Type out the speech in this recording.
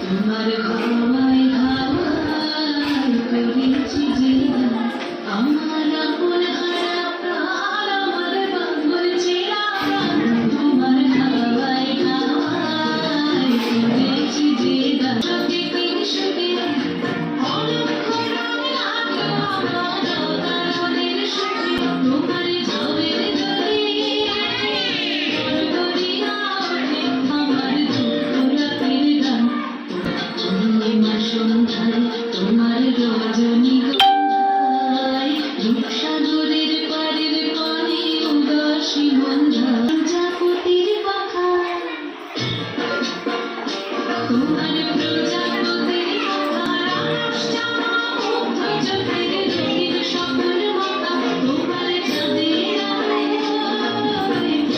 তোমার ক্ষমায় সুগন্ধায় তোমার রজনী গন্ধায় রূপসাগরের পারের পানে উদাসী মন্ধা প্রজাপতির পাখা